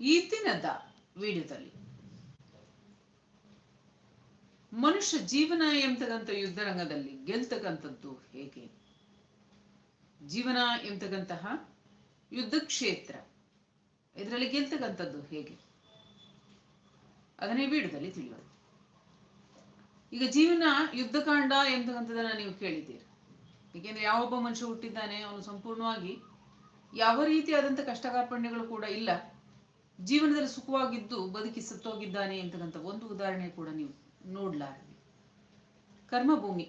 ಈ ದಿನದ ವಿಡಿಯೋದಲ್ಲಿ ಮನುಷ್ಯ ಜೀವನ ಎಂಬತಕ್ಕಂಥ ಯುದ್ಧರಂಗದಲ್ಲಿ ಗೆಲ್ತಕ್ಕಂಥದ್ದು ಹೇಗೆ? ಜೀವನ ಎಂಬತಕ್ಕಂತಹ ಯುದ್ಧ ಕ್ಷೇತ್ರ ಇದರಲ್ಲಿ ಗೆಲ್ತಕ್ಕಂಥದ್ದು ಹೇಗೆ? ಅದನ್ನೇ ವಿಡಿಯೋದಲ್ಲಿ ತಿಳಿಯೋದು ಈಗ ಜೀವನ ಯುದ್ಧಕಾಂಡ ಎಂಬತಕ್ಕಂಥದ್ದನ್ನ ನೀವು ಕೇಳಿದ್ದೀರಿ. ಏಕೆಂದ್ರೆ ಯಾವೊಬ್ಬ ಮನುಷ್ಯ ಹುಟ್ಟಿದ್ದಾನೆ ಅವನು ಸಂಪೂರ್ಣವಾಗಿ ಯಾವ ರೀತಿಯಾದಂಥ ಕಷ್ಟ ಕಾರ್ಪಣ್ಯಗಳು ಕೂಡ ಇಲ್ಲ. ಜೀವನದಲ್ಲಿ ಸುಖವಾಗಿದ್ದು ಬದುಕಿ ಸತ್ತೋಗಿದ್ದಾನೆ ಅಂತಕ್ಕಂಥ ಒಂದು ಉದಾಹರಣೆ ಕೂಡ ನೀವು ನೋಡ್ಲಾರ್ರಿ ಕರ್ಮಭೂಮಿ.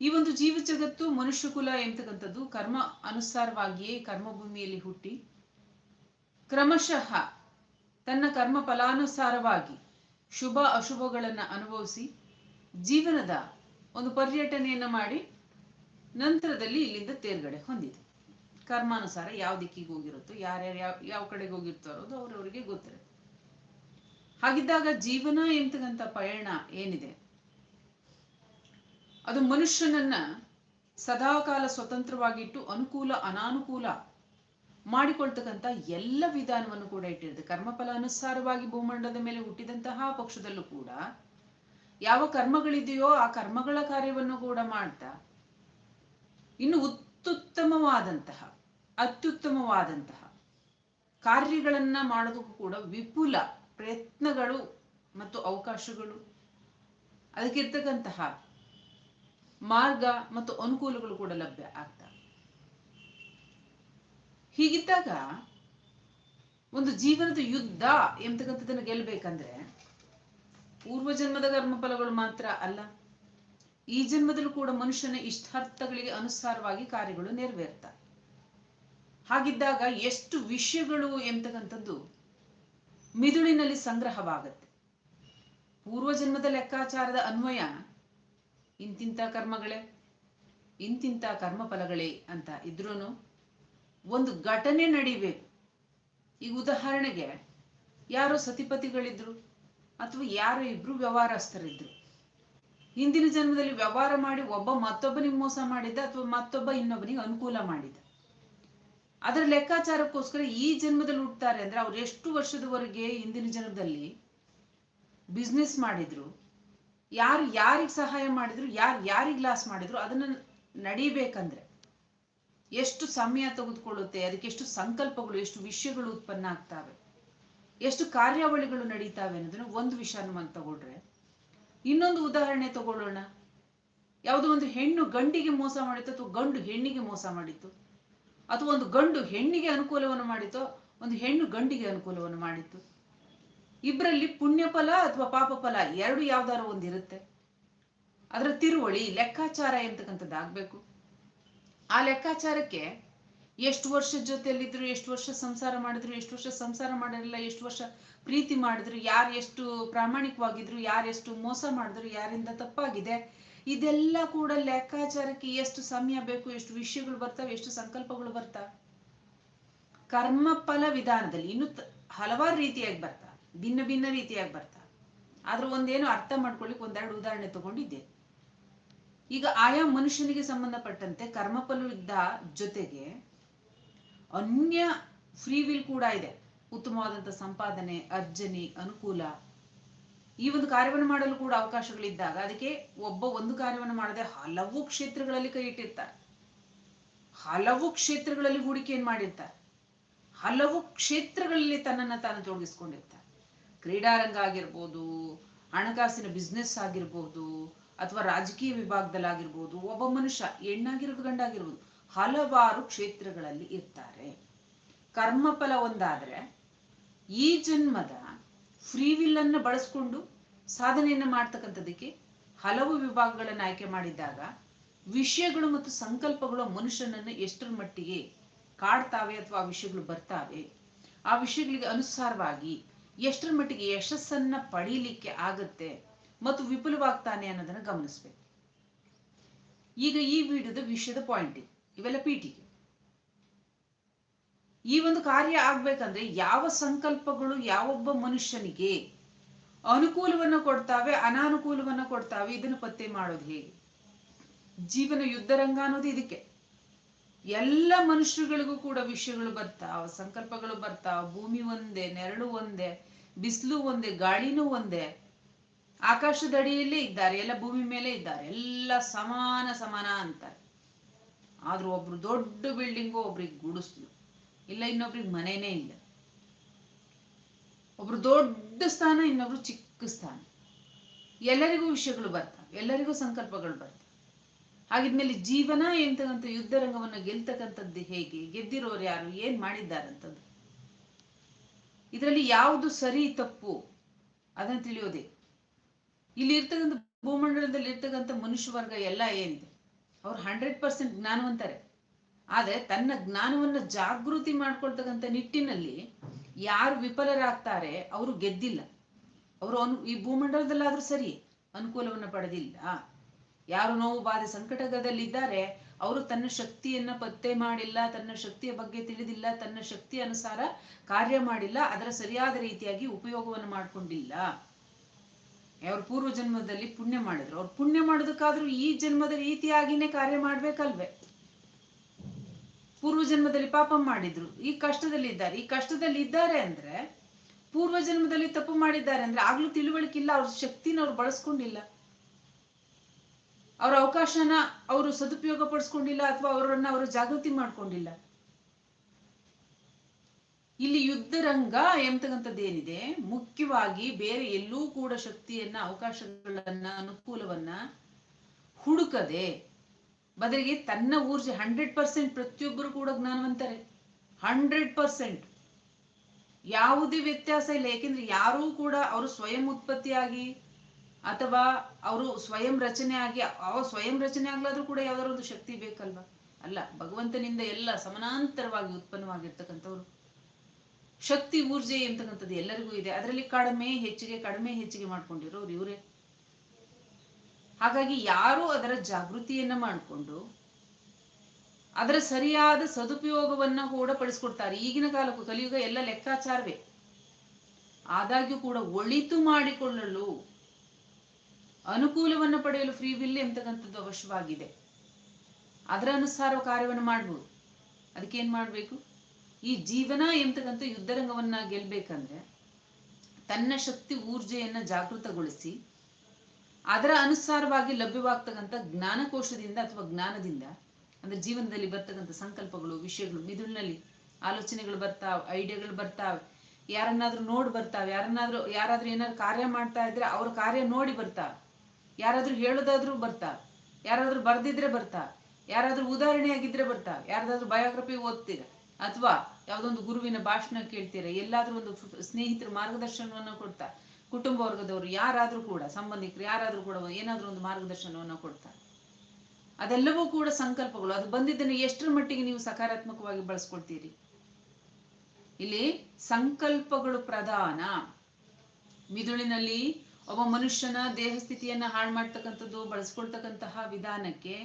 ಈ ಒಂದು ಜೀವ ಜಗತ್ತು ಮನುಷ್ಯ ಕುಲ ಎಂತಕ್ಕಂಥದ್ದು ಕರ್ಮ ಅನುಸಾರವಾಗಿಯೇ ಕರ್ಮಭೂಮಿಯಲ್ಲಿ ಹುಟ್ಟಿ ಕ್ರಮಶಃ ತನ್ನ ಕರ್ಮ ಫಲಾನುಸಾರವಾಗಿ ಶುಭ ಅಶುಭಗಳನ್ನ ಅನುಭವಿಸಿ ಜೀವನದ ಒಂದು ಪರ್ಯಟನೆಯನ್ನ ಮಾಡಿ ನಂತರದಲ್ಲಿ ಇಲ್ಲಿಂದ ತೇರ್ಗಡೆ ಹೊಂದಿದೆ. ಕರ್ಮಾನುಸಾರ ಯಾವ ದಿಕ್ಕಿಗೆ ಹೋಗಿರುತ್ತೋ, ಯಾರ್ಯಾರು ಯಾವ ಯಾವ ಕಡೆಗೆ ಹೋಗಿರ್ತಾರೋ ಅದು ಅವ್ರವ್ರಿಗೆ ಗೊತ್ತಿರುತ್ತೆ. ಹಾಗಿದ್ದಾಗ ಜೀವನ ಎಂತಕ್ಕಂಥ ಪಯಣ ಏನಿದೆ? ಅದು ಮನುಷ್ಯನನ್ನ ಸದಾಕಾಲ ಸ್ವತಂತ್ರವಾಗಿಟ್ಟು ಅನುಕೂಲ, ಅನಾನುಕೂಲ ಮಾಡಿಕೊಳ್ತಕ್ಕಂಥ ಎಲ್ಲ ವಿಧಾನವನ್ನು ಕೂಡ ಇಟ್ಟಿರುತ್ತೆ. ಕರ್ಮಫಲ ಅನುಸಾರವಾಗಿ ಭೂಮಂಡಲದ ಮೇಲೆ ಹುಟ್ಟಿದಂತಹ ಪಕ್ಷದಲ್ಲೂ ಕೂಡ ಯಾವ ಕರ್ಮಗಳಿದೆಯೋ ಆ ಕರ್ಮಗಳ ಕಾರ್ಯವನ್ನು ಕೂಡ ಮಾಡ್ತಾ, ಇನ್ನು ಉತ್ತುತ್ತಮವಾದಂತಹ ಅತ್ಯುತ್ತಮವಾದಂತಹ ಕಾರ್ಯಗಳನ್ನ ಮಾಡೋದಕ್ಕೂ ಕೂಡ ವಿಪುಲ ಪ್ರಯತ್ನಗಳು ಮತ್ತು ಅವಕಾಶಗಳು. ಅದಕ್ಕಿರ್ತಕ್ಕಂತಹ ಮಾರ್ಗ ಮತ್ತು ಅನುಕೂಲಗಳು ಕೂಡ ಲಭ್ಯ ಆಗ್ತವೆ ಹೀಗಿದ್ದಾಗ ಒಂದು ಜೀವನದ ಯುದ್ಧ ಎಂಬತಕ್ಕಂಥದ್ದನ್ನು ಗೆಲ್ಲಬೇಕಂದ್ರೆ ಪೂರ್ವ ಜನ್ಮದ ಕರ್ಮಫಲಗಳು ಮಾತ್ರ ಅಲ್ಲ, ಈ ಜನ್ಮದಲ್ಲೂ ಕೂಡ ಮನುಷ್ಯನ ಇಷ್ಟಾರ್ಥಗಳಿಗೆ ಅನುಸಾರವಾಗಿ ಕಾರ್ಯಗಳು ನೆರವೇರ್ತವೆ ಹಾಗಿದ್ದಾಗ ಎಷ್ಟು ವಿಷಯಗಳು ಎಂತಕ್ಕಂಥದ್ದು ಮಿದುಳಿನಲ್ಲಿ ಸಂಗ್ರಹವಾಗತ್ತೆ. ಪೂರ್ವ ಜನ್ಮದ ಲೆಕ್ಕಾಚಾರದ ಅನ್ವಯ ಇಂತಿಂತ ಕರ್ಮಗಳೇ, ಇಂತಿಂತ ಕರ್ಮಫಲಗಳೇ ಅಂತ ಇದ್ರೂ ಒಂದು ಘಟನೆ ನಡಿಬೇಕು. ಈಗ ಉದಾಹರಣೆಗೆ ಯಾರೋ ಸತಿಪತಿಗಳಿದ್ರು ಅಥವಾ ಯಾರೋ ಇಬ್ರು ವ್ಯವಹಾರಸ್ಥರಿದ್ರು. ಹಿಂದಿನ ಜನ್ಮದಲ್ಲಿ ವ್ಯವಹಾರ ಮಾಡಿ ಒಬ್ಬ ಮತ್ತೊಬ್ಬನಿಗೆ ಮೋಸ ಮಾಡಿದ್ದ ಅಥವಾ ಮತ್ತೊಬ್ಬ ಇನ್ನೊಬ್ಬನಿಗೆ ಅನುಕೂಲ ಮಾಡಿದ ಅದರ ಲೆಕ್ಕಾಚಾರಕ್ಕೋಸ್ಕರ ಈ ಜನ್ಮದಲ್ಲಿ ಹುಟ್ಟುತ್ತಾರೆ ಅಂದ್ರೆ ಅವ್ರು ಎಷ್ಟು ವರ್ಷದವರೆಗೆ ಇಂದಿನ ಜನ್ಮದಲ್ಲಿ ಬಿಸ್ನೆಸ್ ಮಾಡಿದ್ರು, ಯಾರು ಯಾರಿಗೆ ಸಹಾಯ ಮಾಡಿದ್ರು, ಯಾರು ಯಾರಿಗೆ ಲಾಸ್ ಮಾಡಿದ್ರು, ಅದನ್ನ ನಡಿಬೇಕಂದ್ರೆ ಎಷ್ಟು ಸಮಯ ತೆಗೆದುಕೊಳ್ಳುತ್ತೆ, ಅದಕ್ಕೆ ಎಷ್ಟು ಸಂಕಲ್ಪಗಳು, ಎಷ್ಟು ವಿಷಯಗಳು ಉತ್ಪನ್ನ ಆಗ್ತಾವೆ, ಎಷ್ಟು ಕಾರ್ಯಾವಳಿಗಳು ನಡೀತಾವೆ ಅನ್ನೋದನ್ನ ಒಂದು ವಿಷಯನ ತಗೊಳ್ರೆ ಇನ್ನೊಂದು ಉದಾಹರಣೆ ತಗೊಳ್ಳೋಣ. ಯಾವುದೋ ಒಂದು ಹೆಣ್ಣು ಗಂಡಿಗೆ ಮೋಸ ಮಾಡಿತ್ತು ಅಥವಾ ಗಂಡು ಹೆಣ್ಣಿಗೆ ಮೋಸ ಮಾಡಿತ್ತು. ಅಥವಾ ಒಂದು ಗಂಡು ಹೆಣ್ಣಿಗೆ ಅನುಕೂಲವನ್ನು ಮಾಡಿತೋ, ಒಂದು ಹೆಣ್ಣು ಗಂಡಿಗೆ ಅನುಕೂಲವನ್ನು ಮಾಡಿತ್ತು. ಇಬ್ಬರಲ್ಲಿ ಪುಣ್ಯ ಫಲ ಅಥವಾ ಪಾಪ ಫಲ ಎರಡು ಯಾವ್ದಾರು ಒಂದಿರುತ್ತೆ ಅದರ ತಿರುವಳಿ, ಲೆಕ್ಕಾಚಾರ ಎಂತಕ್ಕಂಥದ್ದು ಆಗ್ಬೇಕು. ಆ ಲೆಕ್ಕಾಚಾರಕ್ಕೆ ಎಷ್ಟು ವರ್ಷದ ಜೊತೆಯಲ್ಲಿದ್ರು, ಎಷ್ಟು ವರ್ಷ ಸಂಸಾರ ಮಾಡಿದ್ರು, ಎಷ್ಟು ವರ್ಷ ಸಂಸಾರ ಮಾಡಿರಲಿಲ್ಲ, ಎಷ್ಟು ವರ್ಷ ಪ್ರೀತಿ ಮಾಡಿದ್ರು, ಯಾರು ಎಷ್ಟು ಪ್ರಾಮಾಣಿಕವಾಗಿದ್ರು, ಯಾರು ಎಷ್ಟು ಮೋಸ ಮಾಡಿದ್ರು, ಯಾರಿಂದ ತಪ್ಪಾಗಿದೆ ಇದೆಲ್ಲ ಕೂಡ ಲೆಕ್ಕಾಚಾರಕ್ಕೆ ಎಷ್ಟು ಸಮಯ ಬೇಕು, ಎಷ್ಟು ವಿಷಯಗಳು ಬರ್ತವೆ, ಎಷ್ಟು ಸಂಕಲ್ಪಗಳು ಬರ್ತವೆ? ಕರ್ಮಫಲ ವಿಧಾನದಲ್ಲಿ ಇನ್ನು ಹಲವಾರು ರೀತಿಯಾಗಿ ಬರ್ತಾ, ಭಿನ್ನ ಭಿನ್ನ ರೀತಿಯಾಗಿ ಬರ್ತಾ. ಆದ್ರೆ ಒಂದೇನು ಅರ್ಥ ಮಾಡ್ಕೊಳ್ಳಿಕ್ ಒಂದೆರಡು ಉದಾಹರಣೆ ತಗೊಂಡಿದ್ದೆ. ಈಗ ಆಯಾ ಮನುಷ್ಯನಿಗೆ ಸಂಬಂಧಪಟ್ಟಂತೆ ಕರ್ಮಫಲವಿದ್ದ ಜೊತೆಗೆ ಅನ್ಯ ಫ್ರೀ ವಿಲ್ ಕೂಡ ಇದೆ. ಉತ್ತಮವಾದಂಥ ಸಂಪಾದನೆ, ಅರ್ಜನೆ, ಅನುಕೂಲ ಈ ಒಂದು ಕಾರ್ಯವನ್ನು ಮಾಡಲು ಕೂಡ ಅವಕಾಶಗಳಿದ್ದಾಗ ಅದಕ್ಕೆ ಒಬ್ಬ ಒಂದು ಕಾರ್ಯವನ್ನು ಮಾಡದೆ ಹಲವು ಕ್ಷೇತ್ರಗಳಲ್ಲಿ ಕೈ ಇಟ್ಟಿರ್ತಾರೆ. ಹಲವು ಕ್ಷೇತ್ರಗಳಲ್ಲಿ ಹೂಡಿಕೆಯನ್ನು ಮಾಡಿರ್ತಾರೆ. ಹಲವು ಕ್ಷೇತ್ರಗಳಲ್ಲಿ ತನ್ನನ್ನು ತಾನು ತೊಡಗಿಸ್ಕೊಂಡಿರ್ತಾರೆ. ಕ್ರೀಡಾರಂಗ ಆಗಿರ್ಬೋದು, ಹಣಕಾಸಿನ ಬಿಸ್ನೆಸ್ ಆಗಿರ್ಬೋದು, ಅಥವಾ ರಾಜಕೀಯ ವಿಭಾಗದಲ್ಲಾಗಿರ್ಬೋದು, ಒಬ್ಬ ಮನುಷ್ಯ, ಹೆಣ್ಣಾಗಿರ್ಬೋದು, ಗಂಡಾಗಿರ್ಬೋದು, ಹಲವಾರು ಕ್ಷೇತ್ರಗಳಲ್ಲಿ ಇರ್ತಾರೆ. ಕರ್ಮಫಲ ಒಂದಾದ್ರೆ ಈ ಜನ್ಮದ ಫ್ರೀ ವಿಲ್ ಅನ್ನ ಬಳಸ್ಕೊಂಡು ಸಾಧನೆಯನ್ನ ಮಾಡ್ತಕ್ಕಂಥದ್ದಕ್ಕೆ ಹಲವು ವಿಭಾಗಗಳನ್ನು ಆಯ್ಕೆ ಮಾಡಿದ್ದಾಗ ವಿಷಯಗಳು ಮತ್ತು ಸಂಕಲ್ಪಗಳು ಮನುಷ್ಯನನ್ನು ಎಷ್ಟರ ಮಟ್ಟಿಗೆ ಕಾಡ್ತಾವೆ ಅಥವಾ ಆ ವಿಷಯಗಳು ಬರ್ತಾವೆ, ಆ ವಿಷಯಗಳಿಗೆ ಅನುಸಾರವಾಗಿ ಎಷ್ಟರ ಮಟ್ಟಿಗೆ ಯಶಸ್ಸನ್ನ ಪಡೀಲಿಕ್ಕೆ ಆಗತ್ತೆ ಮತ್ತು ವಿಪುಲವಾಗ್ತಾನೆ ಅನ್ನೋದನ್ನ ಗಮನಿಸ್ಬೇಕು. ಈಗ ಈ ವಿಡಿಯೋದ ವಿಷಯದ ಪಾಯಿಂಟ್ ಇವೆಲ್ಲ ಪೀಠಿಗೆ ಈ ಒಂದು ಕಾರ್ಯ ಆಗ್ಬೇಕಂದ್ರೆ ಯಾವ ಸಂಕಲ್ಪಗಳು ಯಾವೊಬ್ಬ ಮನುಷ್ಯನಿಗೆ ಅನುಕೂಲವನ್ನ ಕೊಡ್ತಾವೆ, ಅನಾನುಕೂಲವನ್ನ ಕೊಡ್ತಾವೆ, ಇದನ್ನು ಪತ್ತೆ ಮಾಡೋದು ಹೇಗೆ? ಜೀವನ ಯುದ್ಧರಂಗ ಅನ್ನೋದು ಇದಕ್ಕೆ. ಎಲ್ಲ ಮನುಷ್ಯರುಗಳಿಗೂ ಕೂಡ ವಿಷಯಗಳು ಬರ್ತಾವ, ಸಂಕಲ್ಪಗಳು ಬರ್ತಾವ. ಭೂಮಿ ಒಂದೇ, ನೆರಳು ಒಂದೇ, ಬಿಸಿಲು ಒಂದೇ, ಗಾಳಿನೂ ಒಂದೇ. ಆಕಾಶದ ಅಡಿಯಲ್ಲೇ ಇದ್ದಾರೆ, ಎಲ್ಲ ಭೂಮಿ ಮೇಲೆ ಇದ್ದಾರೆ. ಎಲ್ಲ ಸಮಾನ ಸಮಾನ ಅಂತಾರೆ. ಆದ್ರೂ ಒಬ್ರು ದೊಡ್ಡ ಬಿಲ್ಡಿಂಗು ಒಬ್ರಿಗೆ ಗುಡಿಸ್ಲು. ಇಲ್ಲ, ಇನ್ನೊಬ್ರಿಗೆ ಮನೆನೇ ಇಲ್ಲ. ಒಬ್ರು ದೊಡ್ಡ ಸ್ಥಾನ, ಇನ್ನೊಬ್ರು ಚಿಕ್ಕ ಸ್ಥಾನ. ಎಲ್ಲರಿಗೂ ವಿಷಯಗಳು ಬರ್ತವೆ, ಎಲ್ಲರಿಗೂ ಸಂಕಲ್ಪಗಳು ಬರ್ತವೆ. ಹಾಗಿದ್ಮೇಲೆ ಜೀವನ ಎಂತಕ್ಕಂಥ ಯುದ್ಧ ರಂಗವನ್ನ ಗೆಲ್ತಕ್ಕಂಥದ್ದು ಹೇಗೆ, ಗೆದ್ದಿರೋರು ಯಾರು, ಏನ್ ಮಾಡಿದ್ದಾರಂಥದ್ದು ಇದರಲ್ಲಿ ಯಾವುದು ಸರಿ, ತಪ್ಪು, ಅದನ್ನ ತಿಳಿಯೋದೇ. ಇಲ್ಲಿ ಇರ್ತಕ್ಕಂಥ ಭೂಮಂಡಲದಲ್ಲಿ ಇರ್ತಕ್ಕಂಥ ಮನುಷ್ಯ ವರ್ಗ ಎಲ್ಲ ಏನಿದೆ? ಅವ್ರು ಹಂಡ್ರೆಡ್ ಪರ್ಸೆಂಟ್ ಜ್ಞಾನವಂತರೆ. ಆದ್ರೆ ತನ್ನ ಜ್ಞಾನವನ್ನ ಜಾಗೃತಿ ಮಾಡ್ಕೊಳ್ತಕ್ಕಂಥ ನಿಟ್ಟಿನಲ್ಲಿ ಯಾರು ವಿಫಲರಾಗ್ತಾರೆ ಅವರು ಗೆದ್ದಿಲ್ಲ. ಅವರು ಅನು, ಈ ಭೂಮಂಡಲದಲ್ಲಾದ್ರೂ ಸರಿ ಅನುಕೂಲವನ್ನ ಪಡೆದಿಲ್ಲ. ಯಾರು ನೋವು ಬಾಧೆ ಸಂಕಟದಲ್ಲಿದ್ದಾರೆ ಅವರು ತನ್ನ ಶಕ್ತಿಯನ್ನ ಪತ್ತೆ ಮಾಡಿಲ್ಲ, ತನ್ನ ಶಕ್ತಿಯ ಬಗ್ಗೆ ತಿಳಿದಿಲ್ಲ, ತನ್ನ ಶಕ್ತಿ ಅನುಸಾರ ಕಾರ್ಯ ಮಾಡಿಲ್ಲ, ಅದರ ಸರಿಯಾದ ರೀತಿಯಾಗಿ ಉಪಯೋಗವನ್ನು ಮಾಡ್ಕೊಂಡಿಲ್ಲ. ಅವ್ರ ಪೂರ್ವ ಜನ್ಮದಲ್ಲಿ ಪುಣ್ಯ ಮಾಡಿದ್ರು. ಅವ್ರು ಪುಣ್ಯ ಮಾಡೋದಕ್ಕಾದ್ರೂ ಈ ಜನ್ಮದ ರೀತಿಯಾಗಿನೇ ಕಾರ್ಯ ಮಾಡ್ಬೇಕಲ್ವೇ? ಪೂರ್ವ ಜನ್ಮದಲ್ಲಿ ಪಾಪ ಮಾಡಿದ್ರು. ಈ ಕಷ್ಟದಲ್ಲಿ ಇದ್ದಾರೆ. ಈ ಕಷ್ಟದಲ್ಲಿ ಇದ್ದಾರೆ ಅಂದ್ರೆ ಪೂರ್ವ ಜನ್ಮದಲ್ಲಿ ತಪ್ಪು ಮಾಡಿದ್ದಾರೆ ಅಂದ್ರೆ ಆಗ್ಲೂ ತಿಳುವಳಿಕೆ ಇಲ್ಲ ಅವ್ರ ಶಕ್ತಿನ ಅವ್ರು ಬಳಸ್ಕೊಂಡಿಲ್ಲ. ಅವ್ರ ಅವಕಾಶನ ಅವರು ಸದುಪಯೋಗ ಪಡಿಸ್ಕೊಂಡಿಲ್ಲ ಅಥವಾ ಅವರನ್ನ ಅವರು ಜಾಗೃತಿ ಮಾಡ್ಕೊಂಡಿಲ್ಲ. ಇಲ್ಲಿ ಯುದ್ಧ ರಂಗ ಎಂಬತಕ್ಕಂಥದ್ದು ಏನಿದೆ? ಮುಖ್ಯವಾಗಿ ಬೇರೆ ಎಲ್ಲೂ ಕೂಡ ಶಕ್ತಿಯನ್ನ, ಅವಕಾಶಗಳನ್ನ, ಅನುಕೂಲವನ್ನ ಹುಡುಕದೆ ಬದಲಿಗೆ ತನ್ನ ಊರ್ಜೆ ಹಂಡ್ರೆಡ್ ಪರ್ಸೆಂಟ್ ಪ್ರತಿಯೊಬ್ಬರು ಕೂಡ ಜ್ಞಾನವಂತಾರೆ. ಹಂಡ್ರೆಡ್ ಪರ್ಸೆಂಟ್ ಯಾವುದೇ ವ್ಯತ್ಯಾಸ ಇಲ್ಲ ಯಾಕೆಂದ್ರೆ ಯಾರೂ ಕೂಡ ಅವರು ಸ್ವಯಂ ಉತ್ಪತ್ತಿಯಾಗಿ ಅಥವಾ ಅವರು ಸ್ವಯಂ ರಚನೆ ಆಗಿ, ಅವ ಸ್ವಯಂ ರಚನೆ ಆಗ್ಲಾದ್ರೂ ಕೂಡ ಯಾವ್ದಾದ್ರು ಒಂದು ಶಕ್ತಿ ಬೇಕಲ್ವಾ? ಅಲ್ಲ, ಭಗವಂತನಿಂದ ಎಲ್ಲ ಸಮಾನಾಂತರವಾಗಿ ಉತ್ಪನ್ನವಾಗಿರ್ತಕ್ಕಂಥವ್ರು. ಶಕ್ತಿ, ಊರ್ಜೆ ಎಂತಕ್ಕಂಥದ್ದು ಎಲ್ಲರಿಗೂ ಇದೆ. ಅದರಲ್ಲಿ ಕಡಿಮೆ ಹೆಚ್ಚಿಗೆ ಕಡಿಮೆ ಹೆಚ್ಚಿಗೆ ಮಾಡ್ಕೊಂಡಿರೋರು ಇವರೇ. ಹಾಗಾಗಿ ಯಾರು ಅದರ ಜಾಗೃತಿಯನ್ನ ಮಾಡಿಕೊಂಡು ಅದರ ಸರಿಯಾದ ಸದುಪಯೋಗವನ್ನ ಕೂಡ ಪಡಿಸ್ಕೊಡ್ತಾರೆ ಈಗಿನ ಕಾಲಕ್ಕೂ ಕಲಿಯುಗ ಎಲ್ಲ ಲೆಕ್ಕಾಚಾರವೇ. ಆದಾಗ್ಯೂ ಕೂಡ ಒಳಿತು ಮಾಡಿಕೊಳ್ಳಲು ಅನುಕೂಲವನ್ನು ಪಡೆಯಲು ಫ್ರೀ ವಿಲ್ ಎಂತಕ್ಕಂಥದ್ದು ಅವಶ್ಯವಾಗಿದೆ. ಅದರ ಅನುಸಾರ ಕಾರ್ಯವನ್ನು ಮಾಡ್ಬೋದು. ಅದಕ್ಕೆ ಮಾಡಬೇಕು ಮಾಡ್ಬೇಕು? ಈ ಜೀವನ ಎಂತಕ್ಕಂಥ ಯುದ್ಧರಂಗವನ್ನ ಗೆಲ್ಬೇಕಂದ್ರೆ ತನ್ನ ಶಕ್ತಿ, ಊರ್ಜೆಯನ್ನ ಜಾಗೃತಗೊಳಿಸಿ ಅದರ ಅನುಸಾರವಾಗಿ ಲಭ್ಯವಾಗ್ತಕ್ಕಂಥ ಜ್ಞಾನಕೋಶದಿಂದ ಅಥವಾ ಜ್ಞಾನದಿಂದ, ಅಂದ್ರೆ ಜೀವನದಲ್ಲಿ ಬರ್ತಕ್ಕಂಥ ಸಂಕಲ್ಪಗಳು, ವಿಷಯಗಳು, ಮಿದುಳಿನಲ್ಲಿ ಆಲೋಚನೆಗಳು ಬರ್ತಾವೆ, ಐಡಿಯಾಗಳು ಬರ್ತಾವೆ, ಯಾರನ್ನಾದ್ರೂ ನೋಡಿ ಬರ್ತಾವೆ, ಯಾರನ್ನಾದ್ರೂ, ಯಾರಾದ್ರೂ ಏನಾದ್ರು ಕಾರ್ಯ ಮಾಡ್ತಾ ಇದ್ರೆ ಅವ್ರ ಕಾರ್ಯ ನೋಡಿ ಬರ್ತಾವೆ, ಯಾರಾದ್ರೂ ಹೇಳೋದಾದ್ರೂ ಬರ್ತಾವೆ, ಯಾರಾದ್ರೂ ಬರ್ದಿದ್ರೆ ಬರ್ತಾವೆ, ಯಾರಾದ್ರೂ ಉದಾಹರಣೆ ಆಗಿದ್ರೆ ಬರ್ತಾವೆ ಯಾರಾದ್ರೂ ಬಯೋಗ್ರಫಿ ಓದ್ತೀರ, ಅಥವಾ ಯಾವ್ದೊಂದು ಗುರುವಿನ ಭಾಷಣ ಕೇಳ್ತೀರ, ಎಲ್ಲಾದ್ರೂ ಒಂದು ಸ್ನೇಹಿತರ ಮಾರ್ಗದರ್ಶನವನ್ನು ಕೊಡ್ತಾರೆ ಕುಟುಂಬ ವರ್ಗದವರು ಯಾರಾದರೂ ಕೂಡ, ಸಂಬಂಧಿಕರು ಯಾರಾದರೂ ಕೂಡ ಏನಾದರೂ ಒಂದು ಮಾರ್ಗದರ್ಶನವನ್ನು ಕೊಡ್ತಾರೆ. ಅದೆಲ್ಲವೂ ಕೂಡ ಸಂಕಲ್ಪಗಳು. ಅದು ಬಂದಿದ್ದನ್ನು ಎಷ್ಟರ ಮಟ್ಟಿಗೆ ನೀವು ಸಕಾರಾತ್ಮಕವಾಗಿ ಬಳಸ್ಕೊಳ್ತೀರಿ? ಇಲ್ಲಿ ಸಂಕಲ್ಪಗಳು ಪ್ರಧಾನ. ಮಿದುಳಿನಲ್ಲಿ ಒಬ್ಬ ಮನುಷ್ಯನ ದೇಹ ಸ್ಥಿತಿಯನ್ನ ಹಾಳು ಮಾಡ್ತಕ್ಕಂಥದ್ದು, ಬಳಸ್ಕೊಳ್ತಕ್ಕಂತಹ ವಿಧಾನಕ್ಕೆ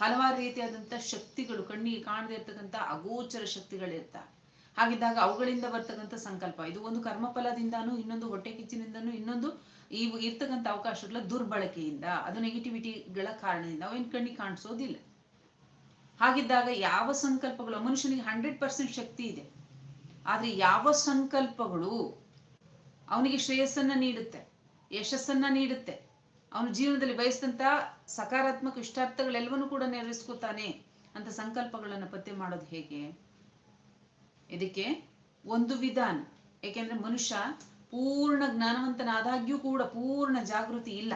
ಹಲವಾರು ರೀತಿಯಾದಂತಹ ಶಕ್ತಿಗಳು, ಕಣ್ಣಿಗೆ ಕಾಣದೇ ಇರ್ತಕ್ಕಂಥ ಅಗೋಚರ ಶಕ್ತಿಗಳಿರ್ತಾವೆ ಹಾಗಿದ್ದಾಗ ಅವುಗಳಿಂದ ಬರ್ತಕ್ಕಂಥ ಸಂಕಲ್ಪ. ಇದು ಒಂದು ಕರ್ಮಫಲದಿಂದಾನು, ಇನ್ನೊಂದು ಹೊಟ್ಟೆ ಕಿಚ್ಚಿನಿಂದನೂ, ಇನ್ನೊಂದು ಈ ಇರ್ತಕ್ಕಂಥ ಅವಕಾಶಗಳ ದುರ್ಬಳಕೆಯಿಂದ, ಅದು ನೆಗೆಟಿವಿಟಿಗಳ ಕಾರಣದಿಂದ ಅವೇನ್ ಕಣ್ಣಿಗೆ ಕಾಣಿಸೋದಿಲ್ಲ. ಹಾಗಿದ್ದಾಗ ಯಾವ ಸಂಕಲ್ಪಗಳು ಮನುಷ್ಯನಿಗೆ ಹಂಡ್ರೆಡ್ ಪರ್ಸೆಂಟ್ ಶಕ್ತಿ ಇದೆ. ಆದ್ರೆ ಯಾವ ಸಂಕಲ್ಪಗಳು ಅವನಿಗೆ ಶ್ರೇಯಸ್ಸನ್ನ ನೀಡುತ್ತೆ, ಯಶಸ್ಸನ್ನ ನೀಡುತ್ತೆ. ಅವನ ಜೀವನದಲ್ಲಿ ಬಯಸಿದಂತ ಸಕಾರಾತ್ಮಕ ಇಷ್ಟಾರ್ಥಗಳೆಲ್ಲವನ್ನೂ ಕೂಡ ನೆರವೇರಿಸ್ಕೊತಾನೆ ಅಂತ ಸಂಕಲ್ಪಗಳನ್ನ ಪತ್ತೆ ಮಾಡೋದು ಹೇಗೆ? ಇದಕ್ಕೆ ಒಂದು ವಿಧಾನ. ಏಕೆಂದ್ರೆ ಮನುಷ್ಯ ಪೂರ್ಣ ಜ್ಞಾನವಂತನಾದಾಗ್ಯೂ ಕೂಡ ಪೂರ್ಣ ಜಾಗೃತಿ ಇಲ್ಲ.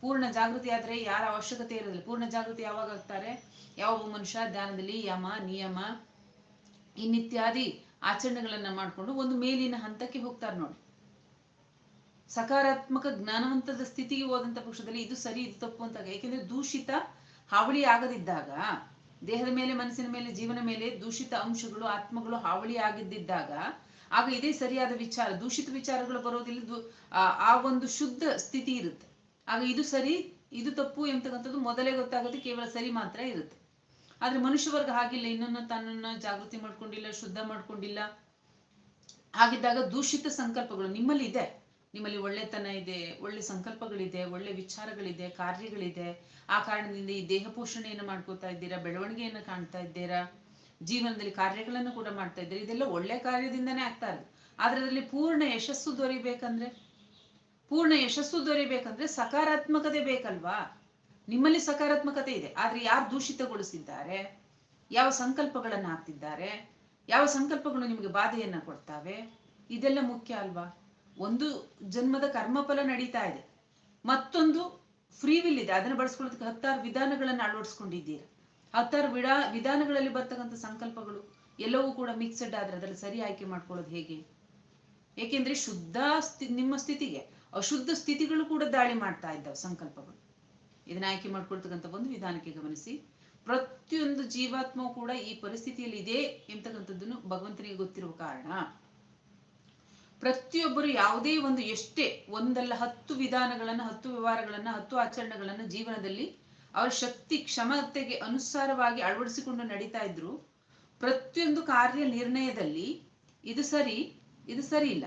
ಪೂರ್ಣ ಜಾಗೃತಿ ಆದ್ರೆ ಯಾರ ಅವಶ್ಯಕತೆ ಇರೋದಿಲ್ಲ. ಪೂರ್ಣ ಜಾಗೃತಿ ಯಾವಾಗ ಆಗ್ತಾರೆ? ಯಾವ ಮನುಷ್ಯ ಧ್ಯಾನದಲ್ಲಿ ಯಮ, ನಿಯಮ, ಇನ್ನಿತ್ಯಾದಿ ಆಚರಣೆಗಳನ್ನ ಮಾಡ್ಕೊಂಡು ಒಂದು ಮೇಲಿನ ಹಂತಕ್ಕೆ ಹೋಗ್ತಾರೆ ನೋಡಿ. ಸಕಾರಾತ್ಮಕ ಜ್ಞಾನವಂತದ ಸ್ಥಿತಿಗೆ ಹೋದಂತ ಪಕ್ಷದಲ್ಲಿ ಇದು ಸರಿ, ಇದು ತಪ್ಪು ಅಂತ. ಯಾಕೆಂದ್ರೆ ದೂಷಿತ ಹಾವಳಿ ಆಗದಿದ್ದಾಗ ದೇಹದ ಮೇಲೆ, ಮನಸ್ಸಿನ ಮೇಲೆ, ಜೀವನ ಮೇಲೆ ದೂಷಿತ ಅಂಶಗಳು, ಆತ್ಮಗಳು ಹಾವಳಿ ಆಗಿದ್ದಾಗ ಆಗ ಇದೇ ಸರಿಯಾದ ವಿಚಾರ, ದೂಷಿತ ವಿಚಾರಗಳು ಬರೋದಿಲ್ಲ ಆ- ಒಂದು ಶುದ್ಧ ಸ್ಥಿತಿ ಇರುತ್ತೆ. ಆಗ ಇದು ಸರಿ, ಇದು ತಪ್ಪು ಎಂತಕ್ಕಂಥದ್ದು ಮೊದಲೇ ಗೊತ್ತಾಗುತ್ತೆ ಕೇವಲ ಸರಿ ಮಾತ್ರ ಇರುತ್ತೆ. ಆದ್ರೆ ಮನುಷ್ಯ ವರ್ಗ ಹಾಗಿಲ್ಲ. ಇನ್ನೊಂದು ತನ್ನನ್ನ ಜಾಗೃತಿ ಮಾಡ್ಕೊಂಡಿಲ್ಲ, ಶುದ್ಧ ಮಾಡ್ಕೊಂಡಿಲ್ಲ. ಹಾಗಿದ್ದಾಗ ದೂಷಿತ ಸಂಕಲ್ಪಗಳು ನಿಮ್ಮಲ್ಲಿ ಇದೆ ನಿಮ್ಮಲ್ಲಿ ಒಳ್ಳೆತನ ಇದೆ, ಒಳ್ಳೆ ಸಂಕಲ್ಪಗಳಿದೆ, ಒಳ್ಳೆ ವಿಚಾರಗಳಿದೆ, ಕಾರ್ಯಗಳಿದೆ. ಆ ಕಾರಣದಿಂದ ಈ ದೇಹ ಪೋಷಣೆಯನ್ನು ಮಾಡ್ಕೋತಾ ಇದ್ದೀರಾ, ಬೆಳವಣಿಗೆಯನ್ನು ಕಾಣ್ತಾ ಇದ್ದೀರಾ, ಜೀವನದಲ್ಲಿ ಕಾರ್ಯಗಳನ್ನು ಕೂಡ ಮಾಡ್ತಾ ಇದ್ದೀರಾ? ಇದೆಲ್ಲ ಒಳ್ಳೆ ಕಾರ್ಯದಿಂದನೇ ಆಗ್ತಾ ಇದೆ ಆದ್ರೆ ಅದರಲ್ಲಿ ಪೂರ್ಣ ಯಶಸ್ಸು ದೊರಿಬೇಕಂದ್ರೆ, ಪೂರ್ಣ ಯಶಸ್ಸು ದೊರಿಬೇಕಂದ್ರೆ ಸಕಾರಾತ್ಮಕತೆ ಬೇಕಲ್ವಾ? ನಿಮ್ಮಲ್ಲಿ ಸಕಾರಾತ್ಮಕತೆ ಇದೆ, ಆದ್ರೆ ಯಾರು ದೂಷಿತಗೊಳಿಸಿದ್ದಾರೆ? ಯಾವ ಸಂಕಲ್ಪಗಳನ್ನ ಹಾಕ್ತಿದ್ದಾರೆ? ಯಾವ ಸಂಕಲ್ಪಗಳು ನಿಮಗೆ ಬಾಧೆಯನ್ನ ಕೊಡ್ತಾವೆ? ಇದೆಲ್ಲ ಮುಖ್ಯ ಅಲ್ವಾ? ಒಂದು ಜನ್ಮದ ಕರ್ಮಫಲ ನಡೀತಾ ಇದೆ. ಮತ್ತೊಂದು ಫ್ರೀ ವಿಲ್ ಇದೆ. ಅದನ್ನು ಬಳಸ್ಕೊಳ್ಳೋದಕ್ಕೆ ಹತ್ತಾರು ವಿಧಾನಗಳನ್ನು ಅಳವಡಿಸ್ಕೊಂಡಿದ್ದೀರಾ? ಹತ್ತಾರು ವಿಡಾ, ವಿಧಾನಗಳಲ್ಲಿ ಬರ್ತಕ್ಕಂಥ ಸಂಕಲ್ಪಗಳು ಎಲ್ಲವೂ ಕೂಡ ಮಿಕ್ಸಡ್ ಆದ್ರೆ ಅದರಲ್ಲಿ ಸರಿ ಆಯ್ಕೆ ಮಾಡ್ಕೊಳ್ಳೋದು ಹೇಗೆ? ಏಕೆಂದ್ರೆ ಶುದ್ಧ ಸ್ಥಿ, ನಿಮ್ಮ ಸ್ಥಿತಿಗೆ ಅಶುದ್ಧ ಸ್ಥಿತಿಗಳು ಕೂಡ ದಾಳಿ ಮಾಡ್ತಾ ಇದ್ದಾವೆ ಸಂಕಲ್ಪಗಳು. ಇದನ್ನ ಆಯ್ಕೆ ಮಾಡ್ಕೊಳ್ತಕ್ಕಂಥ ಒಂದು ವಿಧಾನಕ್ಕೆ ಗಮನಿಸಿ. ಪ್ರತಿಯೊಂದು ಜೀವಾತ್ಮವು ಕೂಡ ಈ ಪರಿಸ್ಥಿತಿಯಲ್ಲಿ ಇದೆ ಎಂತಕ್ಕಂಥದ್ದನ್ನು ಭಗವಂತನಿಗೆ ಗೊತ್ತಿರುವ ಕಾರಣ. ಪ್ರತಿಯೊಬ್ಬರು ಯಾವುದೇ ಒಂದು ಎಷ್ಟೇ ಒಂದಲ್ಲ ಹತ್ತು ವಿಧಾನಗಳನ್ನ, ಹತ್ತು ವ್ಯವಹಾರಗಳನ್ನ, ಹತ್ತು ಆಚರಣೆಗಳನ್ನ ಜೀವನದಲ್ಲಿ ಅವರ ಶಕ್ತಿ, ಕ್ಷಮತೆಗೆ ಅನುಸಾರವಾಗಿ ಅಳವಡಿಸಿಕೊಂಡು ನಡೀತಾ ಇದ್ರು, ಪ್ರತಿಯೊಂದು ಕಾರ್ಯ ನಿರ್ಣಯದಲ್ಲಿ ಇದು ಸರಿ ಇದು ಸರಿ ಇಲ್ಲ,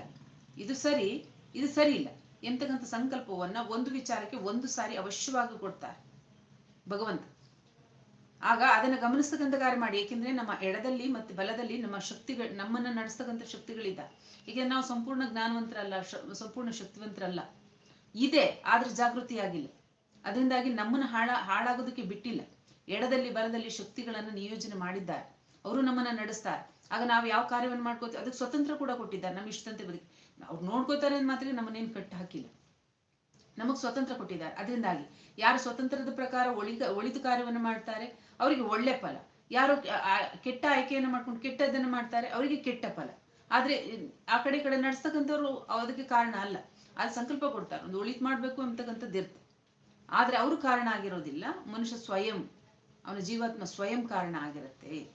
ಇದು ಸರಿ ಇದು ಸರಿ ಇಲ್ಲ ಎಂತಕ್ಕಂಥ ಸಂಕಲ್ಪವನ್ನ ಒಂದು ವಿಚಾರಕ್ಕೆ ಒಂದು ಸಾರಿ ಅವಶ್ಯವಾಗಿ ಕೊಡ್ತಾರೆ ಭಗವಂತ. ಆಗ ಅದನ್ನ ಗಮನಿಸ್ತಕ್ಕಂಥ ಕಾರ್ಯ ಮಾಡಿ. ಏಕೆಂದ್ರೆ ನಮ್ಮ ಎಡದಲ್ಲಿ ಮತ್ತೆ ಬಲದಲ್ಲಿ ನಮ್ಮ ಶಕ್ತಿಗಳು, ನಮ್ಮನ್ನ ನಡೆಸ್ತಕ್ಕಂಥ ಶಕ್ತಿಗಳಿದ್ದ ಈಗ ನಾವು ಸಂಪೂರ್ಣ ಜ್ಞಾನವಂತರಲ್ಲ ಸಂಪೂರ್ಣ ಶಕ್ತಿವಂತರಲ್ಲ. ಇದೆ, ಆದ್ರೆ ಜಾಗೃತಿ ಆಗಿಲ್ಲ ಅದರಿಂದಾಗಿ ನಮ್ಮನ್ನ ಹಾಳ, ಹಾಳಾಗೋದಕ್ಕೆ ಬಿಟ್ಟಿಲ್ಲ. ಎಡದಲ್ಲಿ ಬಲದಲ್ಲಿ ಶಕ್ತಿಗಳನ್ನು ನಿಯೋಜನೆ ಮಾಡಿದ್ದಾರೆ. ಅವರು ನಮ್ಮನ್ನ ನಡೆಸ್ತಾರೆ. ಆಗ ನಾವು ಯಾವ ಕಾರ್ಯವನ್ನು ಮಾಡ್ಕೋತೀವಿ? ಅದಕ್ಕೆ ಸ್ವತಂತ್ರ ಕೂಡ ಕೊಟ್ಟಿದ್ದಾರೆ. ನಮ್ಮ ಇಷ್ಟಂತೆ ಬದುಕಿ. ಅವ್ರು ನೋಡ್ಕೋತಾರೆ ಅಂತ ಮಾತ್ರ ನಮ್ಮನ್ನೇನು ಕಟ್ಟಿ ಹಾಕಿಲ್ಲ. ನಮಗ್ ಸ್ವತಂತ್ರ ಕೊಟ್ಟಿದ್ದಾರೆ. ಅದರಿಂದಾಗಿ ಯಾರು ಸ್ವತಂತ್ರದ ಪ್ರಕಾರ ಒಳಿತ ಒಳಿತು ಕಾರ್ಯವನ್ನು ಮಾಡ್ತಾರೆ? ಅವರಿಗೆ ಒಳ್ಳೆ ಫಲ. ಯಾರು ಕೆಟ್ಟ ಆಯ್ಕೆಯನ್ನು ಮಾಡ್ಕೊಂಡು ಕೆಟ್ಟದನ್ನು ಮಾಡ್ತಾರೆ, ಅವರಿಗೆ ಕೆಟ್ಟ ಫಲ. ಆದ್ರೆ, ಆ ಕಡೆ ಕಡೆ ನಡೆಸ್ತಕ್ಕಂಥವ್ರು ಅದಕ್ಕೆ ಕಾರಣ ಅಲ್ಲ. ಅದು ಸಂಕಲ್ಪ ಕೊಡ್ತಾರೆ. ಒಂದು ಒಳಿತು ಮಾಡ್ಬೇಕು ಅಂತಕ್ಕಂಥದ್ದು ಇರುತ್ತೆ. ಆದ್ರೆ ಅವರು ಕಾರಣ ಆಗಿರೋದಿಲ್ಲ. ಮನುಷ್ಯ ಸ್ವಯಂ, ಅವನ ಜೀವಾತ್ಮ ಸ್ವಯಂ ಕಾರಣ ಆಗಿರುತ್ತೆ.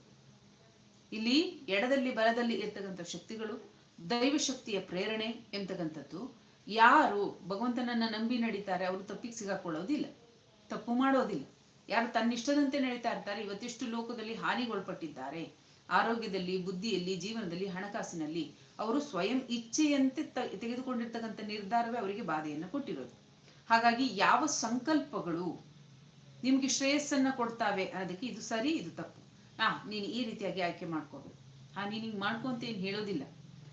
ಇಲ್ಲಿ ಎಡದಲ್ಲಿ ಬಲದಲ್ಲಿ ಇರ್ತಕ್ಕಂಥ ಶಕ್ತಿಗಳು ದೈವ ಶಕ್ತಿಯ ಪ್ರೇರಣೆ ಎಂತಕ್ಕಂಥದ್ದು. ಯಾರು ಭಗವಂತನನ್ನ ನಂಬಿ ನಡೀತಾರೆ, ಅವರು ತಪ್ಪಿಗೆ ಸಿಗಾಕೊಳ್ಳೋದಿಲ್ಲ. ತಪ್ಪು ಮಾಡೋದಿಲ್ಲ. ಯಾರು ತನ್ನಿಷ್ಟದಂತೆ ನಡೀತಾ ಇರ್ತಾರೆ, ಇವತ್ತಿಷ್ಟು ಲೋಕದಲ್ಲಿ ಹಾನಿಗೊಳಪಟ್ಟಿದ್ದಾರೆ. ಆರೋಗ್ಯದಲ್ಲಿ, ಬುದ್ಧಿಯಲ್ಲಿ, ಜೀವನದಲ್ಲಿ, ಹಣಕಾಸಿನಲ್ಲಿ ಅವರು ಸ್ವಯಂ ಇಚ್ಛೆಯಂತೆ ತೆಗೆದುಕೊಂಡಿರ್ತಕ್ಕಂಥ ನಿರ್ಧಾರವೇ ಅವರಿಗೆ ಬಾಧೆಯನ್ನು ಕೊಟ್ಟಿರೋದು. ಹಾಗಾಗಿ ಯಾವ ಸಂಕಲ್ಪಗಳು ನಿಮ್ಗೆ ಶ್ರೇಯಸ್ಸನ್ನ ಕೊಡ್ತಾವೆ ಅನ್ನೋದಕ್ಕೆ ಇದು ಸರಿ, ಇದು ತಪ್ಪು. ಹಾ ನೀನು ಈ ರೀತಿಯಾಗಿ ಆಯ್ಕೆ ಮಾಡ್ಕೋಬೇಕು ಹಾ ನೀನು ಹಿಂಗೆ ಮಾಡ್ಕೊ ಅಂತ ಏನ್ ಹೇಳೋದಿಲ್ಲ.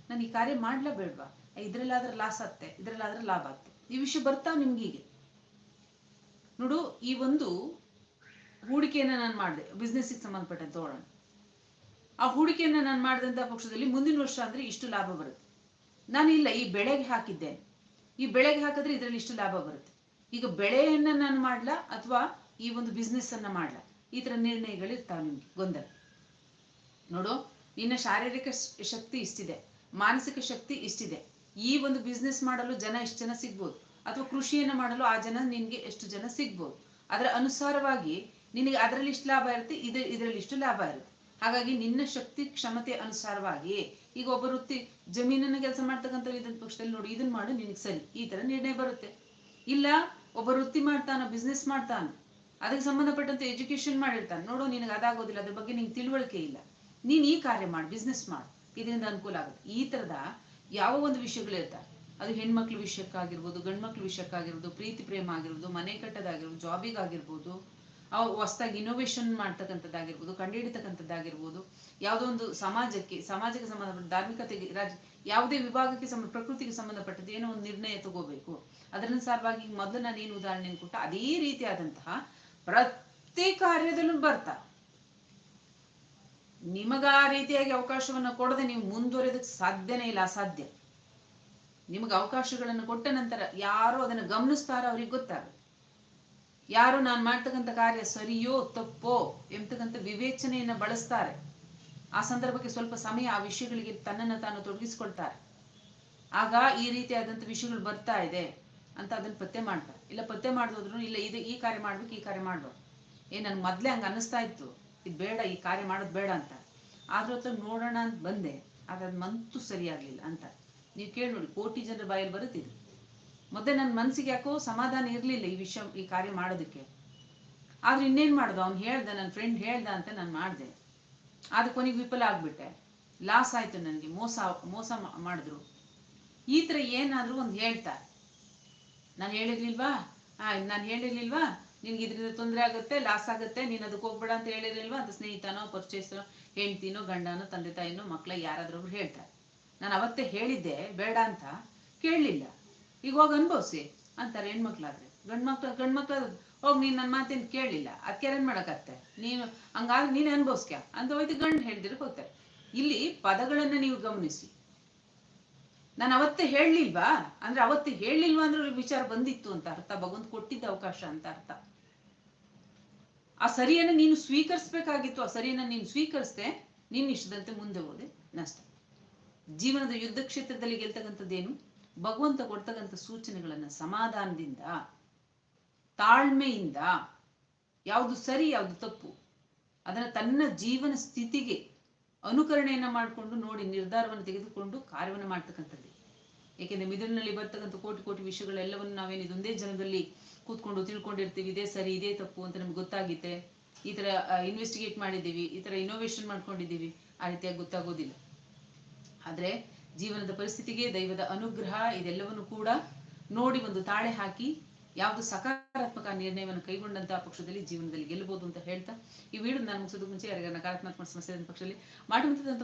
ನಾನು ಈ ಕಾರ್ಯ ಮಾಡ್ಲಾ ಬೇಡ್ವಾ? ಇದ್ರಲ್ಲಾದ್ರೆ ಲಾಸ್ ಆಗ್ತೆ, ಇದ್ರಲ್ಲಾದ್ರೆ ಲಾಭ ಆಗ್ತೆ. ಈ ವಿಷಯ ಬರ್ತಾವೆ ನಿಮ್ಗೆ ಹೀಗೆ. ನೋಡು, ಈ ಒಂದು ಹೂಡಿಕೆಯನ್ನ ನಾನು ಮಾಡಿದೆ ಬಿಸ್ನೆಸ್ಗೆ ಸಂಬಂಧಪಟ್ಟಂತೆ ತಗೊಳ್ಳೋಣ ಆ ಹೂಡಿಕೆಯನ್ನ ನಾನು ಮಾಡಿದಂತ ಪಕ್ಷದಲ್ಲಿ ಮುಂದಿನ ವರ್ಷ ಅಂದ್ರೆ ಇಷ್ಟು ಲಾಭ ಬರುತ್ತೆ. ನಾನು ಇಲ್ಲ, ಈ ಬೆಳೆಗೆ ಹಾಕಿದ್ದೇನೆ. ಈ ಬೆಳೆಗೆ ಹಾಕಿದ್ರೆ ಇದರಲ್ಲಿ ಇಷ್ಟು ಲಾಭ ಬರುತ್ತೆ. ಈಗ ಬೆಳೆಯನ್ನ ನಾನು ಮಾಡ್ಲಾ ಅಥವಾ ಈ ಒಂದು ಬಿಸ್ನೆಸ್ ಅನ್ನ ಮಾಡ್ಲಾ? ಈ ತರ ನಿರ್ಣಯಗಳು ಇರ್ತಾವೆ ನಿಮ್ಗೆ, ಗೊಂದಲ. ನೋಡು, ನಿನ್ನ ಶಾರೀರಿಕ ಶಕ್ತಿ ಇಷ್ಟಿದೆ, ಮಾನಸಿಕ ಶಕ್ತಿ ಇಷ್ಟಿದೆ. ಈ ಒಂದು ಬಿಸ್ನೆಸ್ ಮಾಡಲು ಜನ ಎಷ್ಟು ಜನ ಸಿಗ್ಬೋದು. ಅಥವಾ ಕೃಷಿಯನ್ನ ಮಾಡಲು ಆ ಜನ ನಿನ್ಗೆ ಎಷ್ಟು ಜನ ಸಿಗ್ಬೋದು. ಅದರ ಅನುಸಾರವಾಗಿ ನಿನಗೆ ಅದರಲ್ಲಿ ಇಷ್ಟು ಲಾಭ ಇರುತ್ತೆ, ಇದ್ರ, ಇದರಲ್ಲಿ ಇಷ್ಟು ಲಾಭ ಇರುತ್ತೆ. ಹಾಗಾಗಿ ನಿನ್ನ ಶಕ್ತಿ ಕ್ಷಮತೆ ಅನುಸಾರವಾಗಿ, ಈಗ ಒಬ್ಬ ವೃತ್ತಿ ಜಮೀನನ್ನು ಕೆಲಸ ಮಾಡ್ತಕ್ಕಂಥ ಇದನ್ನ ಪಕ್ಷದಲ್ಲಿ ನೋಡಿ ಇದನ್ನ ಮಾಡು, ನಿನಗೆ ಸರಿ. ಈ ತರ ನಿರ್ಣಯ ಬರುತ್ತೆ. ಇಲ್ಲ, ಒಬ್ಬ ವೃತ್ತಿ ಮಾಡ್ತಾನ ಬಿಸ್ನೆಸ್ ಮಾಡ್ತಾನ, ಅದಕ್ಕೆ ಸಂಬಂಧಪಟ್ಟಂತೆ ಎಜುಕೇಶನ್ ಮಾಡಿರ್ತಾನೆ. ನೋಡು, ನಿನಗೆ ಅದಾಗೋದಿಲ್ಲ, ಅದ್ರ ಬಗ್ಗೆ ನಿಂಗೆ ತಿಳುವಳಿಕೆ ಇಲ್ಲ. ನೀನ್ ಈ ಕಾರ್ಯ ಮಾಡಿ ಬಿಸ್ನೆಸ್ ಮಾಡು. ಇದರಿಂದ ಅನುಕೂಲ ಆಗುತ್ತೆ. ಈ ತರದ ಯಾವ ಒಂದು ವಿಷಯಗಳಿರ್ತಾರೆ ಅದು ಹೆಣ್ಮಕ್ಳ ವಿಷಯಕ್ಕಾಗಿರ್ಬೋದು, ಗಂಡ್ಮಕ್ಳ ವಿಷಯಕ್ಕಾಗಿರ್ಬೋದು, ಪ್ರೀತಿ ಪ್ರೇಮ ಆಗಿರ್ಬೋದು, ಮನೆ ಕಟ್ಟೋದಾಗಿರ್ಬೋದು ಜಾಬಿಗಾಗಿರ್ಬೋದು ಹೊಸದಾಗಿ ಇನೋವೇಷನ್ ಮಾಡ್ತಕ್ಕಂಥದ್ದಾಗಿರ್ಬೋದು, ಕಂಡುಹಿಡಿತಕ್ಕಂಥದ್ದಾಗಿರ್ಬೋದು, ಯಾವುದೋ ಒಂದು ಸಮಾಜಕ್ಕೆ ಸಮಾಜಕ್ಕೆ ಸಂಬಂಧಪಟ್ಟ, ಧಾರ್ಮಿಕತೆಗೆ, ರಾಜ, ಯಾವುದೇ ವಿಭಾಗಕ್ಕೆ ಸಂಬಂಧ, ಪ್ರಕೃತಿಗೆ ಸಂಬಂಧಪಟ್ಟದ್ದು ಏನೋ ಒಂದು ನಿರ್ಣಯ ತಗೋಬೇಕು. ಅದರನುಸಾರವಾಗಿ ಮೊದಲು ನಾನು ಏನು ಉದಾಹರಣೆ ಕೊಟ್ಟ, ಅದೇ ರೀತಿಯಾದಂತಹ ಪ್ರತಿ ಕಾರ್ಯದಲ್ಲೂ ಬರ್ತಾ. ನಿಮಗ ಆ ರೀತಿಯಾಗಿ ಅವಕಾಶವನ್ನು ಕೊಡದೆ ನೀವು ಮುಂದುವರೆದಕ್ಕೆ ಸಾಧ್ಯನೇ ಇಲ್ಲ, ಅಸಾಧ್ಯ. ನಿಮಗೆ ಅವಕಾಶಗಳನ್ನು ಕೊಟ್ಟ ನಂತರ ಯಾರು ಅದನ್ನ ಗಮನಿಸ್ತಾರೋ ಅವ್ರಿಗೆ ಗೊತ್ತಾಗುತ್ತೆ. ಯಾರು ನಾನು ಮಾಡ್ತಕ್ಕಂಥ ಕಾರ್ಯ ಸರಿಯೋ ತಪ್ಪೋ ಎಂಬತಕ್ಕಂಥ ವಿವೇಚನೆಯನ್ನ ಬಳಸ್ತಾರೆ. ಆ ಸಂದರ್ಭಕ್ಕೆ ಸ್ವಲ್ಪ ಸಮಯ ಆ ವಿಷಯಗಳಿಗೆ ತನ್ನನ್ನು ತಾನು ತೊಡಗಿಸ್ಕೊಳ್ತಾರೆ. ಆಗ ಈ ರೀತಿಯಾದಂಥ ವಿಷಯಗಳು ಬರ್ತಾ ಇದೆ ಅಂತ ಅದನ್ನ ಪತ್ತೆ ಮಾಡ್ತಾರೆ. ಇಲ್ಲ ಪತ್ತೆ ಮಾಡಿದ್ರು ಇಲ್ಲ ಇದು ಈ ಕಾರ್ಯ ಮಾಡ್ಬೇಕು, ಈ ಕಾರ್ಯ ಮಾಡ್ಬೇಕು ಏ, ನನ್ಗೆ ಮೊದಲೇ ಹಂಗೆ ಅನ್ನಿಸ್ತಾ ಇತ್ತು. ಇದು ಬೇಡ, ಈ ಕಾರ್ಯ ಮಾಡೋದು ಬೇಡ ಅಂತ. ಆದ್ರೂ ನೋಡೋಣ ಅಂತ ಬಂದೆ. ಆದ್ರೆ ಅದ್ ಮಂತು ಸರಿಯಾಗ್ಲಿಲ್ಲ ಅಂತ. ನೀವು ಕೇಳಿ ನೋಡಿ, ಕೋಟಿ ಜನರ ಬಾಯಲ್ಲಿ ಬರುತ್ತಿದೆ ಮೊದಲೇ ನನ್ನ ಮನ್ಸಿಗೆ ಯಾಕೋ ಸಮಾಧಾನ ಇರಲಿಲ್ಲ ಈ ವಿಷಯ, ಈ ಕಾರ್ಯ ಮಾಡೋದಕ್ಕೆ. ಆದ್ರೆ ಇನ್ನೇನ್ ಮಾಡ್ದು? ಅವ್ನು ಹೇಳ್ದ ನನ್ನ ಫ್ರೆಂಡ್ ಹೇಳ್ದ ಅಂತ ನಾನು ಮಾಡಿದೆ. ಆದ್ರೆ ಕೊನೆಗೆ ವಿಫಲ ಆಗ್ಬಿಟ್ಟೆ. ಲಾಸ್ ಆಯ್ತು ನನಗೆ. ಮೋಸ ಮೋಸ ಮಾಡಿದ್ರು. ಈ ತರ ಏನಾದರೂ ಒಂದು ಹೇಳ್ತಾರೆ ನಾನು ಹೇಳಿರ್ಲಿಲ್ವಾ? ನಾನು ಹೇಳಿರ್ಲಿಲ್ವಾ? ನಿನ್ಗೆ ಇದರಿಂದ ತೊಂದರೆ ಆಗುತ್ತೆ ಲಾಸ್ ಆಗುತ್ತೆ, ನೀನ್ ಅದಕ್ಕೆ ಹೋಗ್ಬೇಡ ಅಂತ ಹೇಳಿರ್ಲಿಲ್ವಾ? ಅಂತ ಸ್ನೇಹಿತನೋ ಪರ್ಚೇಸ್ ಹೆಂಡ್ತಿನೋ, ಗಂಡನೋ, ತಂದೆ ತಾಯಿನೋ ಮಕ್ಕಳ ಯಾರಾದ್ರೂ ಹೇಳ್ತಾರೆ. ನಾನು ಅವತ್ತೇ ಹೇಳಿದ್ದೆ, ಬೇಡ ಅಂತ ಕೇಳಲಿಲ್ಲ. ಈಗ ಹೋಗಿ ಅನ್ಭವ್ಸಿ ಅಂತಾರೆ ಹೆಣ್ಮಕ್ಳಾದ್ರೆ. ಗಂಡ್ ಮಕ್ಳು ಗಂಡ್ ಮಕ್ಳು ಹೋಗಿ ನೀನ್ ನನ್ನ ಮಾತೇನು ಕೇಳಿಲ್ಲ. ಅದಕ್ಕೆ ಏನ್ ಮಾಡಕತ್ತೆ ನೀನು ಹಂಗಾದ್ರೆ ನೀನ್ ಅನ್ಭವಿಸ್ಕ್ಯ ಅಂತ ಹೋಯ್ತು ಗಂಡ್ ಹೇಳ್ದಿರ ಹೋಗ್ತಾರೆ. ಇಲ್ಲಿ ಪದಗಳನ್ನ ನೀವು ಗಮನಿಸಿ. ನಾನು ಅವತ್ತೇ ಹೇಳಲಿಲ್ವಾ? ಅಂದ್ರೆ ಅವತ್ತು ಹೇಳಲಿಲ್ವಾ ಅಂದ್ರೆ ವಿಚಾರ ಬಂದಿತ್ತು ಅಂತ ಅರ್ಥ. ಭಗವಂತ ಕೊಟ್ಟಿದ್ದ ಅವಕಾಶ ಅಂತ ಅರ್ಥ. ಆ ಸರಿಯನ್ನ ನೀನು ಸ್ವೀಕರಿಸ್ಬೇಕಾಗಿತ್ತು. ಆ ಸರಿಯನ್ನ ನೀನು ಸ್ವೀಕರಿಸ್ದೆ ನಿನ್ನ ಇಷ್ಟದಂತೆ ಮುಂದೆ ಹೋದೆ. ನಷ್ಟ. ಜೀವನದ ಯುದ್ಧ ಕ್ಷೇತ್ರದಲ್ಲಿ ಗೆಲ್ತಕ್ಕಂಥದ್ದೇನು? ಭಗವಂತ ಕೊಡ್ತಕ್ಕಂಥ ಸೂಚನೆಗಳನ್ನ ಸಮಾಧಾನದಿಂದ, ತಾಳ್ಮೆಯಿಂದ, ಯಾವುದು ಸರಿ, ಯಾವುದು ತಪ್ಪು, ಅದನ್ನ ತನ್ನ ಜೀವನ ಸ್ಥಿತಿಗೆ ಅನುಕರಣೆಯನ್ನ ಮಾಡಿಕೊಂಡು ನೋಡಿ ನಿರ್ಧಾರವನ್ನು ತೆಗೆದುಕೊಂಡು ಕಾರ್ಯವನ್ನು ಮಾಡ್ತಕ್ಕಂಥದ್ದು. ಏಕೆಂದರೆ ಮಿದುಳಿನಲ್ಲಿ ಬರ್ತಕ್ಕಂಥ ಕೋಟಿ ಕೋಟಿ ವಿಷಯಗಳೆಲ್ಲವನ್ನು ನಾವೇನು ಇದೊಂದೇ ಜನದಲ್ಲಿ ಕೂತ್ಕೊಂಡು ತಿಳ್ಕೊಂಡಿರ್ತೀವಿ, ಇದೇ ಸರಿ, ಇದೇ ತಪ್ಪು ಅಂತ ನಮ್ಗೆ ಗೊತ್ತಾಗಿದೆ ಈ ಥರ ಇನ್ವೆಸ್ಟಿಗೇಟ್ ಮಾಡಿದ್ದೀವಿ, ಈ ಥರ ಇನೋವೇಷನ್ ಮಾಡ್ಕೊಂಡಿದ್ದೀವಿ, ಆ ರೀತಿಯಾಗಿ ಗೊತ್ತಾಗೋದಿಲ್ಲ. ಆದ್ರೆ ಜೀವನದ ಪರಿಸ್ಥಿತಿಗೆ, ದೈವದ ಅನುಗ್ರಹ, ಇದೆಲ್ಲವನ್ನು ಕೂಡ ನೋಡಿ ಒಂದು ತಾಳೆ ಹಾಕಿ ಯಾವುದು ಸಕಾರಾತ್ಮಕ ನಿರ್ಣಯವನ್ನು ಕೈಗೊಂಡಂತಹ ಪಕ್ಷದಲ್ಲಿ ಜೀವನದಲ್ಲಿ ಗೆಲ್ಲಬಹುದು ಅಂತ ಹೇಳ್ತಾ ಈ ವಿಡಿಯೋ ನಾನು ಮುಗಿಸೋದು ಮುಂಚೆ ಯಾರಿಗೆ ನಕಾರಾತ್ಮಕ ಸಮಸ್ಯೆ ಪಕ್ಷದಲ್ಲಿ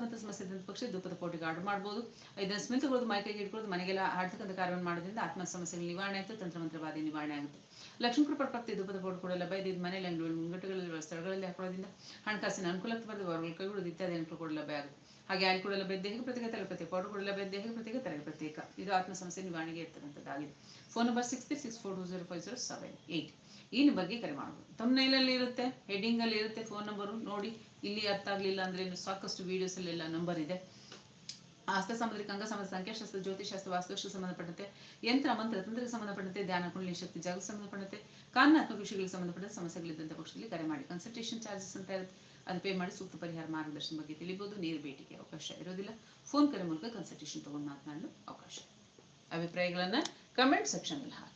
ಮತ್ತೆ ಸಮಸ್ಯೆ ಪಕ್ಷ ದುಪ್ಪದ ಕೋಟಿಗೆ ಆರ್ಡರ್ ಮಾಡಬಹುದು ಇದನ್ನ ಸ್ಮಿತಗಳು ಮೈಕೈಗೆ ಇಟ್ಕೊಳ್ಳೋದು ಮನೆಗೆಲ್ಲ ಆಡ್ತಕ್ಕಂಥ ಕಾರ್ಯವನ್ನು ಮಾಡೋದ್ರಿಂದ ಆತ್ಮ ಸಮಸ್ಯೆಗಳ ನಿವಾರಣೆ ಆಗುತ್ತೆ ತಂತ್ರಮಂತ್ರವಾದಿ ನಿವಾರಣೆ ಆಗುತ್ತೆ. ಲಕ್ಷ್ಮೀ ಕೃಪಾ ಪ್ರಾಪ್ತಿ ದುಃಖದ ಕೂಡ ಲಭ್ಯ ಮನೆಯಲ್ಲಿ ಅಂಗಡಿ ಮುಂಗಟ್ಟುಗಳಲ್ಲಿ ಸ್ಥಳಗಳಲ್ಲಿ ಹಾಕೊಳ್ಳೋದ್ರಿಂದ ಹಣಕಾಸಿನ ಅನುಕೂಲಕ್ಕೆ ಬರೆದು ಹೊರಗಳು ಕೈಗೊಳ್ಳೋದು ಇತ್ಯಾದಿ ಅನುಕೂಲ ಕೂಡ ಲಭ್ಯ ಆಗುತ್ತೆ. ಹಾಗೆ ಅಲ್ಲಿ ಕೂಡ ಲಭ್ಯ ದೇಹ ಪ್ರತ್ಯೇಕ ತಲೆ ಪ್ರತ್ಯೇಕ ಪೌಡರ್ ಕೂಡ ಲಭ್ಯ ದೇಹಕ್ಕೆ ಪ್ರತ್ಯೇಕ ತಲೆ ಪ್ರತ್ಯೇಕ ಇದು ಆತ್ಮ ಸಮಸ್ಯೆ ನಿವಾರಣೆಗೆ ಇರ್ತಕ್ಕಂಥದ್ದಾಗಿದೆ. Phone number six three six four two zero five zero seven eight ಈ ಬಗ್ಗೆ ಕರೆ ಮಾಡಬಹುದು ತಮ್ಮನೇಲಲ್ಲಿ ಇರುತ್ತೆ ಹೆಡ್ಡಿಂಗ್ ಅಲ್ಲಿ ಇರುತ್ತೆ ಫೋನ್ ನಂಬರು ನೋಡಿ, ಇಲ್ಲಿ ಅರ್ಥ ಆಗಲಿಲ್ಲ ಅಂದ್ರೆ ಸಾಕಷ್ಟು ವಿಡಿಯೋಸ್ ಅಲ್ಲೆಲ್ಲ ನಂಬರ್ ಇದೆ. ಆಸ್ತ ಸಾಮುದ್ರಿಕ ಅಂಗ ಸಂಬಂಧ ಸಂಖ್ಯಾಶಾಸ್ತ್ರ ಜ್ಯೋತಿಷಾಸ್ತ್ರ ವಾಸ್ತುಶಾಸ್ತ್ರ ಸಂಬಂಧಪಟ್ಟಂತೆ, ಯಂತ್ರ, ಮಂತ್ರ ತಂತ್ರಕ್ಕೆ ಸಂಬಂಧಪಟ್ಟಂತೆ, ಧ್ಯಾನ, ಕುಂಡಲಿ, ಶಕ್ತಿ ಜಾಗಕ್ಕೆ ಸಂಬಂಧಪಟ್ಟಂತೆ, ಕಾರಣಾತ್ಮಕ ವಿಷಯಗಳಿಗೆ ಸಂಬಂಧಪಟ್ಟ ಸಮಸ್ಯೆಗಳಿದ್ದಂಥ ಪಕ್ಷದಲ್ಲಿ ಕರೆ ಮಾಡಿ. ಕನ್ಸಲ್ಟೇಷನ್ ಚಾರ್ಜಸ್ ಅಂತ ಇರುತ್ತೆ. ಅದು ಪೇ ಮಾಡಿ ಸೂಕ್ತ ಪರಿಹಾರ ಮಾರ್ಗದರ್ಶನ ಬಗ್ಗೆ ತಿಳಿಬಹುದು ನೇರ ಭೇಟಿಗೆ ಅವಕಾಶ ಇರೋದಿಲ್ಲ. ಫೋನ್ ಕರೆ ಮೂಲಕ ಕನ್ಸಲ್ಟೇಷನ್ ತಗೊಂಡು ಮಾತನಾಡಲು ಅವಕಾಶ. ಅಭಿಪ್ರಾಯಗಳನ್ನ ಕಮೆಂಟ್ ಸೆಕ್ಷನ್ ಅಲ್ಲಿ ಹಾಕಿ.